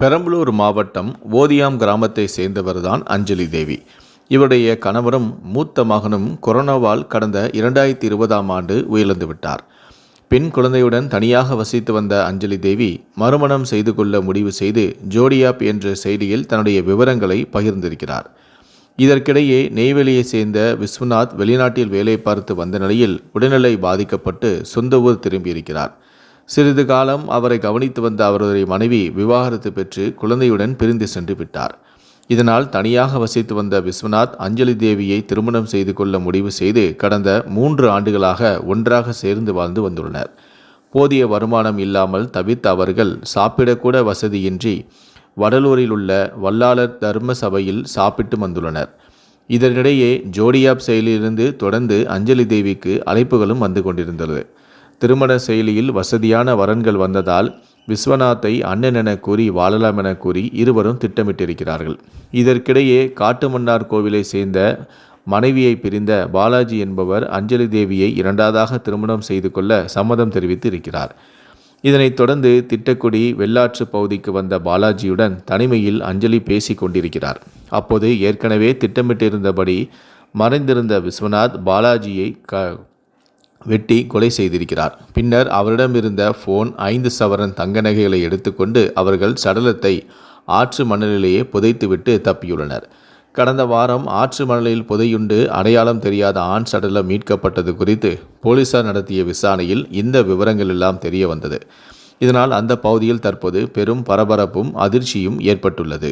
பெரம்பலூர் மாவட்டம் ஓதியாம் கிராமத்தை சேர்ந்தவர்தான் அஞ்சலி தேவி. இவருடைய கணவரும் மூத்த மகனும் கொரோனாவால் கடந்த இரண்டாயிரத்தி இருபதாம் ஆண்டு உயிரிழந்து விட்டார். பெண் குழந்தையுடன் தனியாக வசித்து வந்த அஞ்சலி தேவி மறுமணம் செய்து கொள்ள முடிவு செய்து ஜோடியாப் என்ற செய்தியில் தன்னுடைய விவரங்களை பகிர்ந்திருக்கிறார். இதற்கிடையே நெய்வேலியை சேர்ந்த விஸ்வநாத் வெளிநாட்டில் வேலை பார்த்து வந்த நிலையில் உடல்நிலை பாதிக்கப்பட்டு சொந்த ஊர் திரும்பியிருக்கிறார். சிறிது காலம் அவரை கவனித்து வந்த அவருடைய மனைவி விவாகரத்து பெற்று குழந்தையுடன் பிரிந்து சென்று விட்டார். இதனால் தனியாக வசித்து வந்த விஸ்வநாத் அஞ்சலி தேவியை திருமணம் செய்து கொள்ள முடிவு செய்து கடந்த மூன்று ஆண்டுகளாக ஒன்றாக சேர்ந்து வாழ்ந்து வந்துள்ளனர். போதிய வருமானம் இல்லாமல் தவித்த அவர்கள் சாப்பிடக்கூட வசதியின்றி வடலூரில் உள்ள வல்லாளர் தர்ம சபையில் சாப்பிட்டு வந்துள்ளனர். இதனிடையே ஜோடியாப் செயலிலிருந்து தொடர்ந்து அஞ்சலி தேவிக்கு அழைப்புகளும் வந்து கொண்டிருந்தது. திருமண செயலியில் வசதியான வரன்கள் வந்ததால் விஸ்வநாத்தை அண்ணன் என கூறி வாழலாம் என கூறி இருவரும் திட்டமிட்டிருக்கிறார்கள். இதற்கிடையே காட்டுமன்னார் கோவிலை சேர்ந்த மனைவியை பிரிந்த பாலாஜி என்பவர் அஞ்சலி தேவியை இரண்டாவதாக திருமணம் செய்து கொள்ள சம்மதம் தெரிவித்து இருக்கிறார் இதனைத் தொடர்ந்து திட்டக்குடி வெள்ளாற்று பகுதிக்கு வந்த பாலாஜியுடன் தனிமையில் அஞ்சலி பேசி கொண்டிருக்கிறார். அப்போது ஏற்கனவே திட்டமிட்டிருந்தபடி மறைந்திருந்த விஸ்வநாத் பாலாஜியை க வெட்டி கொலை செய்திருக்கிறார். பின்னர் அவரிடமிருந்த ஃபோன் ஐந்து சவரன் தங்க நகைகளை எடுத்துக்கொண்டு அவர்கள் சடலத்தை ஆற்று மணலிலேயே புதைத்துவிட்டு தப்பியுள்ளனர். கடந்த வாரம் ஆற்று மணலில் புதையுண்டு அடையாளம் தெரியாத ஆண் சடலம் மீட்கப்பட்டது குறித்து போலீசார் நடத்திய விசாரணையில் இந்த விவரங்கள் எல்லாம் தெரிய வந்தது இதனால் அந்த பகுதியில் தற்போது பெரும் பரபரப்பும் அதிர்ச்சியும் ஏற்பட்டுள்ளது.